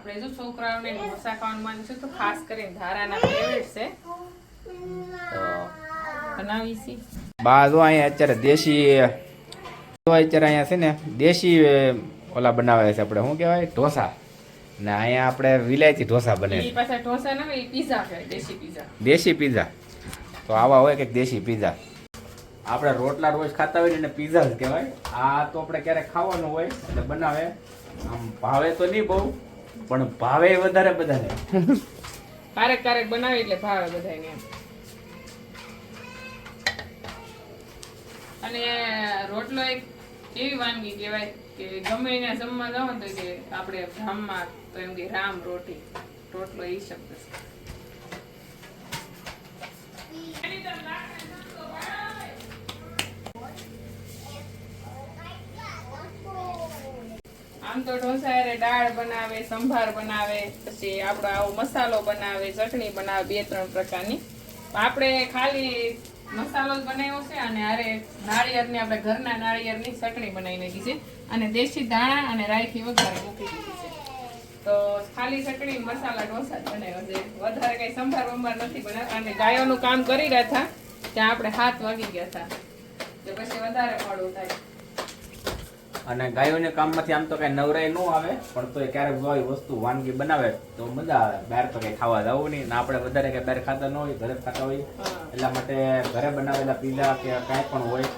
આપણે જો છોકરાઓને ઢોસા ખાવાનું મન છે તો ખાસ કરીને ધારાના ફેવરેટ છે. તો બનાવી છી. બા જો અહીંયા અત્યારે દેશી અત્યારે અહીંયા છે ને દેશી ઓલા બનાવે છે આપણે. શું કહેવાય? ઢોસા. ને અહીંયા આપણે વિલાયતી ઢોસા બને છે. ઢોસા ના હોય પીઝા દેશી પીઝા દેશી પીઝા તો આવા હોય કે દેશી પીઝા આપણે રોટલા રોજ ખાતા હોય ને પીઝા જ કહેવાય. આ તો આપણે ક્યારેક ખાવાનું હોય એટલે બનાવે. આમ ભાવે તો નહીં બહુ. પણ ભાવે વધારે બધાને. ક્યારેક ક્યારેક બનાવી એટલે ભાવે બધાને અને રોટલો એક એવી વાનગી કહેવાય કે ગમે એના જમવા જાવ તો કે આપણે ધામમાં તો એમ કે રામ રોટી. રોટલો એ શબ્દ છે. આમ તો ઢોસા હારે દાળ બનાવે, સંભાર બનાવે, પછી આપણો આવો મસાલો બનાવે, ચટણી બનાવે, બે ત્રણ પ્રકારની. આપણે ખાલી મસાલો જ બનાવ્યો છે અને હારે નાળિયેરની, આપણે ઘરના નાળિયેરની ચટણી બનાવી નાખી છે અને દેશી દાણા અને રાયથી વઘારે મૂકી દીધી છે. તો ખાલી ચટણી, મસાલા, ઢોસા જ બનાવ્યો છે. વધારે કંઈ સંભાર બંભાર નથી બનાવતા અને ગાયોનું કામ કરી રહ્યા હતા, ત્યાં આપણે હાથ વાગી ગયા હતા. તો પછી વધારે મોડું થાય. અને ગાયોને કામમાંથી આમ તો કઈ નવરાય ન આવે પણ તો ક્યારેક જો વસ્તુ વાનગી બનાવે તો મજા આવે. બહાર તો કઈ ખાવા જવું નહીં ને આપણે વધારે કઈ બહાર ખાતા ન હોય ઘરે ખાતા હોય એટલા માટે ઘરે બનાવેલા પીઝા કે કાંઈ પણ હોય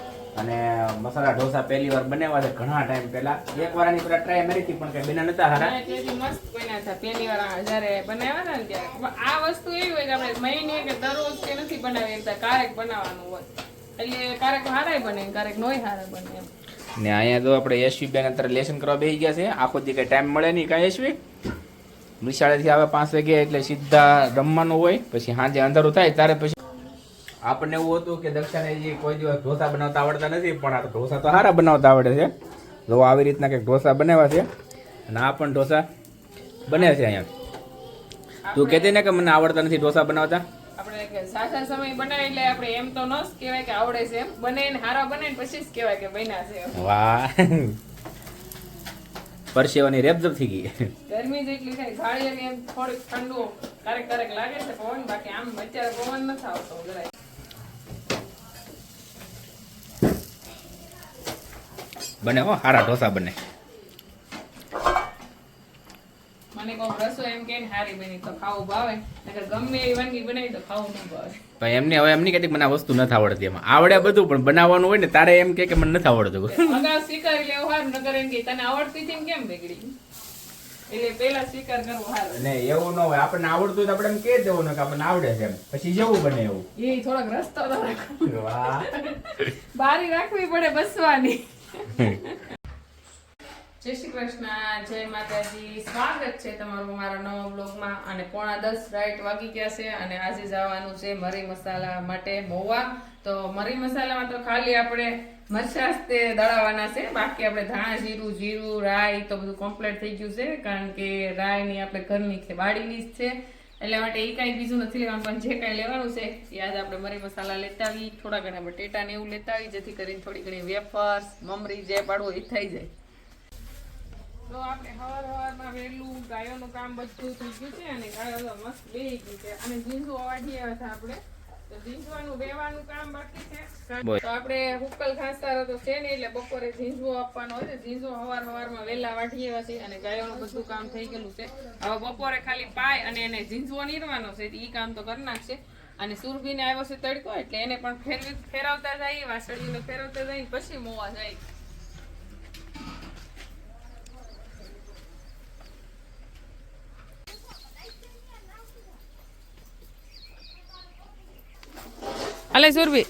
અને મસાલા ઢોસા પહેલી વાર બનાવ્યા છે ઘણા ટાઈમ પહેલા. એક વાર આની પેલા ટ્રાય મારી હતી પણ કઈ બના નતા હારા. ના, મસ્ત બન્યા હતા. પહેલી વાર હજારે જ્યારે બનાવ્યા ને ત્યારે. આ વસ્તુ એવી હોય કે આપણે મહિને કે દરરોજ કે નથી બનાવી શકતા કારેક બનાવવાનું હોય. એટલે કારેક હારાય બને કારેક નોય હારા બને એમ. ને અહીંયા તો આપણે યશવી બેન અત્યારે લેસન કરવા બેસી ગયા છે. આખો દી કઈ ટાઈમ મળે નહીં કાંઈ, યશવી? નિશાળેથી આવે પાંચ વાગે એટલે સીધા રમવાનું હોય, પછી સાંજે અંધારું થાય ત્યારે પછી આપણને એવું હતું કે દક્ષાને કોઈ દિવસ ઢોસા બનાવતા આવડતા નથી, પણ આ ઢોસા તો સારા બનાવતા આવડે છે. જો આવી રીતના કંઈક ઢોસા બનાવ્યા છે, અને આ પણ ઢોસા બને છે અહીંયા. તું કહેતી ને કે મને આવડતા નથી ઢોસા બનાવતા? આપણે કે સાસા સમય બનાવી એટલે આપણે એમ તો ન જ કહેવાય કે આવડે છે એમ. બને ને હારા બને ને પછી જ કહેવાય કે બન્યા છે વાહ. પરસેવાની રેબઝબ થઈ ગઈ. ગરમી જેટલી થાય ગાળિયાની એમ થોડીક ઠંડુ ક્યારેક ક્યારેક લાગે છે પવન બાકી આમ અત્યારે પવન નથી આવતો જરાય. બને હો હારા ઢોસા બને. મને કહું રસો એમ કે હારી બની તો ખાવું ભાવે નકર ગમે એવી વાનગી બનાવી તો ખાવું ન ભાવે. ભાઈ એમને હવે એમની કહેતી કે મને આ વસ્તુ નથી આવડતી એમાં. આવડે બધું પણ બનાવવાનું હોય ને તારે એમ કે કે મને નથી આવડતું. અગાઉ સ્વીકારી લેવું સારું નકર એમ કે તને આવડતી હતી કેમ બગડી? એટલે પેલા સ્વીકાર કરવો સારું ને એવું ન હોય આપણને આવડતું તો આપણે એમ કે દેવું ને કે આપણને આવડે છે એમ. પછી જેવું બને એવું. એ થોડોક રસ્તો તો બારી રાખવી પડે બસવાની. જય શ્રી કૃષ્ણ, જય માતાજી. સ્વાગત છે તમારું મારા નવા બ્લોગમાં. અને પોણા દસ રાઈટ વાગી ગયા છે અને આજે જવાનું છે મરી મસાલા માટે મોવા તો મરી મસાલામાં તો ખાલી આપણે મરચાસ તે દળાવવાના છે. બાકી આપણે ધાણા, જીરું જીરું, રાઈ તો બધું કમ્પ્લીટ થઈ ગયું છે. કારણ કે રાઈની આપણે ઘરની છે વાડીની જ છે. એટલે માટે એ કાંઈ બીજું નથી લેવાનું, પણ જે કાંઈ લેવાનું છે એ આજે આપણે મરી મસાલા લેતા આવી થોડા ઘણા બટેટા ને એવું લેતા આવી જેથી કરીને થોડી ઘણી વેફર્સ, મમરી, જે પાડવું એ થઈ જાય. તો આપણે હવાર હવારમાં વહેલું ગાયોનું કામ બધું થઈ ગયું છે અને ગાયો મસ્ત બે ગઈ છે. અને ઝીંઝું વાઢી આવ્યા હતા આપણે. તો ઝીંઝવાનું બેવાનું કામ બાકી છે. તો આપણે હુક્કલ ખાસતા તો છે ને એટલે બપોરે ઝીંઝવો આપવાનો હોય છે. ઝીંઝવો હવાર હવારમાં વહેલા વાઢી આવ્યા છે અને ગાયોનું બધું કામ થઈ ગયેલું છે. હવે બપોરે ખાલી પાય અને એને ઝીંઝવો નીરવાનો છે. એ કામ તો કરી નાખશે. અને સુરભીને આવ્યો છે તડકો એટલે એને પણ ફેરવી ફેરવતા જાય વાસળીને ફેરવતા જાય પછી મોવા જાય. અલે સુરભી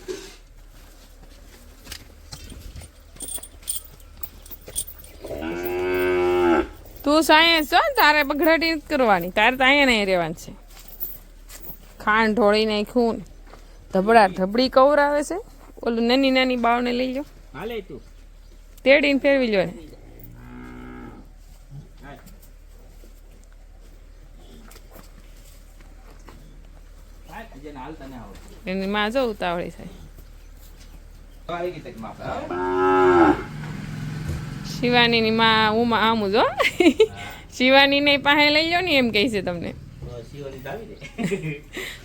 તું સાયન્સ છો ને તારે બગડાટી કરવાની. તારે તો અહીંયા નહીં રહેવાનું છે. ખાંડ ઢોળી નાખ્યું ધબડા ધબડી કવર આવે છે. ઓલું નાની નાની બાવને લઈ લો તેડીને ફેરવી લો ને હાલતા ને આવો એની માં જો ઉતાવળી થાય શિવાનીની માં ઉમા આમ જો શિવાની ને પાસે લઈ જાઓ ને એમ કહે છે તમને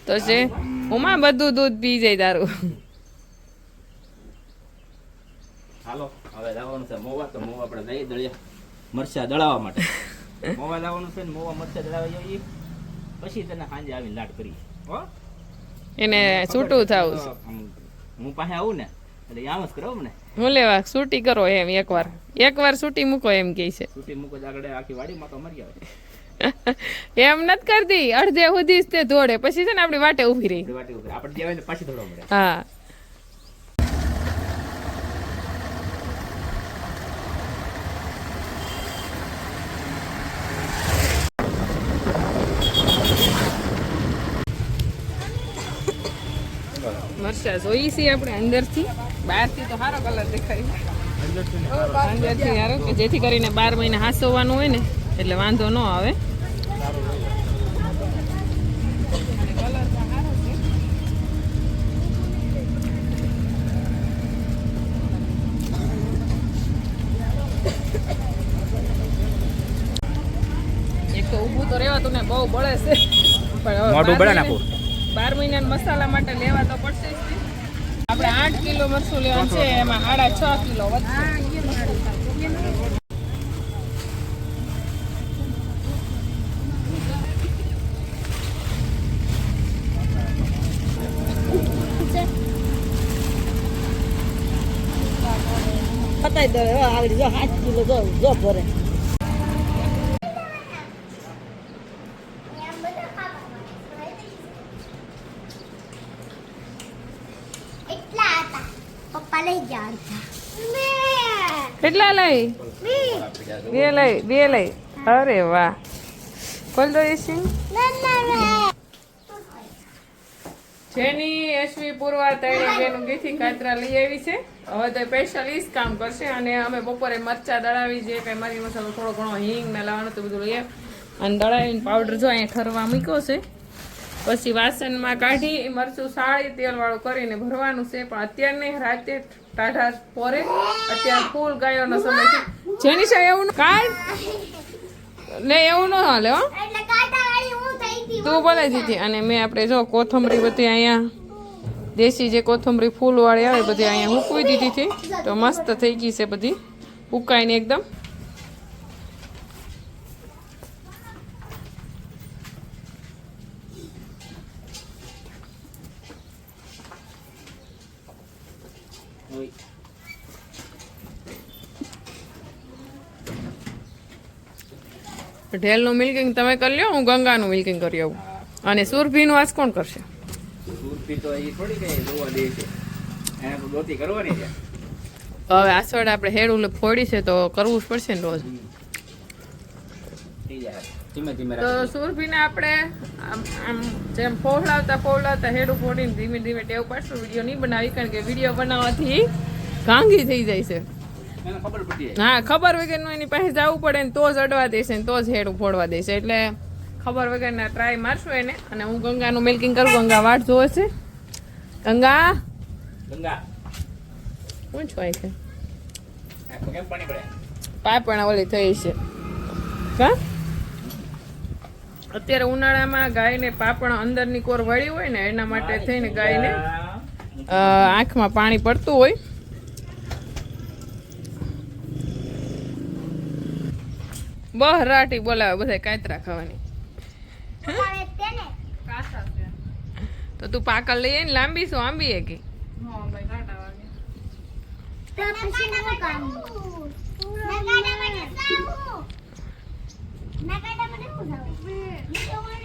તો છે ઉમા બધું દૂધ પી જાય તારું હાલો હવે લાવવાનું છે મોવા તો મોવા આપણે જઈએ દળિયા મરચા દળાવવા માટે. મોવા લાવવાનું છે ને મોવા મરચા દળાવવા જઈએ પછી તને સાંજે આવીને લાટ કરી હો? એને છૂટું થવું છે. હું પાસે આવું ને એટલે આમ જ કરો ને હું લેવા છૂટી કરો એમ એકવાર. એકવાર છૂટી મૂકો એમ કહે છે. છૂટી મૂકો આગળ આખી વાડીમાં તો મરી આવે. એમ નથી કરતી. અડધે સુધી તે દોડે પછી છે ને આપણી વાટે ઊભી રહી. વાટે ઊભી આપણે ત્યાં ને પાછી દોડવા મળે. હા. મરચા જોઈ છીએ આપણે અંદરથી. બહારથી તો સારો કલર દેખાય. અંદરથી સારો કે જેથી કરીને બાર મહિને હાસવવાનું હોય ને એટલે વાંધો ન આવે. એક તો ઊભું તો રહેવાતું ને બહુ બળે છે. પણ મોઢું બળે નાખું. બાર મહિના મસાલા માટે લેવા તો પડશે આપણે આઠ કિલો મરસું લેવાનું છે, એમાં સાડા છ કિલો વધશે. પતાવી દે આગળ જો સાત કિલો જો જો ભરે એટલા હતા પપ્પા લઈ ગયા હતા કેટલા લઈ? બે લઈ બે લઈ. અરે વાહ. ખોલ દો એસી. જેની એસવી પુરવાર તૈણી જેનું ગીથી કાતરા લઈ આવી છે. હવે તો સ્પેશિયલ ઈ કામ કરશે અને અમે બપોરે મરચા દળાવી જે કંઈ મરી મસાલો થોડો ઘણો હિંગ ને લાવવાનું તો બધું લઈએ અને દળાવીને પાવડર જો અહીંયા ઠરવા મૂક્યો છે. પછી વાસણમાં કાઢી મરચું સાળી તેલવાળું કરીને ભરવાનું છે. પણ અત્યારે નહીં રાતે ટાઢા પોરે અત્યારે ફૂલ ગાયોનો સમય છે. જેની છે એવું ન- કાઢ. લે એવું ન હાલે હો. તું બોલે દીધી. અને મેં આપણે જો કોથમરી બધી અહીંયા દેશી જે કોથમરી ફૂલવાળી આવે બધી અહીંયા મૂકવી દીધી હતી તો મસ્ત થઈ ગઈ છે બધી. ઉકાઈને એકદમ. ઓય. ઢેલનું મિલ્કિંગ તમે કરી લ્યો હું ગંગાનું મિલ્કિંગ કરી આવું. અને સુરભીનું આજ કોણ કરશે? સુરભી તો એ થોડી કઈ જોવા દે છે. એને તો ગોતી કરવાની છે. હવે આસવડ આપણે હેડ ઉલે ફોડી છે તો કરવું જ પડશે ને રોજ. ધીમે ધીમે તો સુરભીને આપણે આમ જેમ ફોવડાવતા ફોવડાવતા હેડું ફોડીને ધીમે ધીમે ટેવ પાડશું. વીડિયો નહીં બનાવી કારણ કે વીડિયો બનાવવાથી ગાંગી થઈ જાય છે. હા ખબર વગરનું એની પાસે જવું પડે ને તો જ અડવા દેશે ને તો જ હેડું ફોડવા દેશે એટલે ખબર વગરના ટ્રાય મારશું એને. અને હું ગંગાનું મિલ્કિંગ કરું ગંગા વાટ જોવે છે. ગંગા! ગંગા. કોણ છો છે પાપણા ઓલી થઈ છે. કા અત્યારે ઉનાળામાં ગાયને પાપણ અંદરની કોર વળી હોય ને એના માટે થઈને ગાયને આંખમાં પાણી પડતું હોય. બહરાટી બોલાવે બધા કાંતરા ખાવાની. તો તું પાકલ લઈ ને લાંબી શું આંબી હે કે? તો 不想飞，你。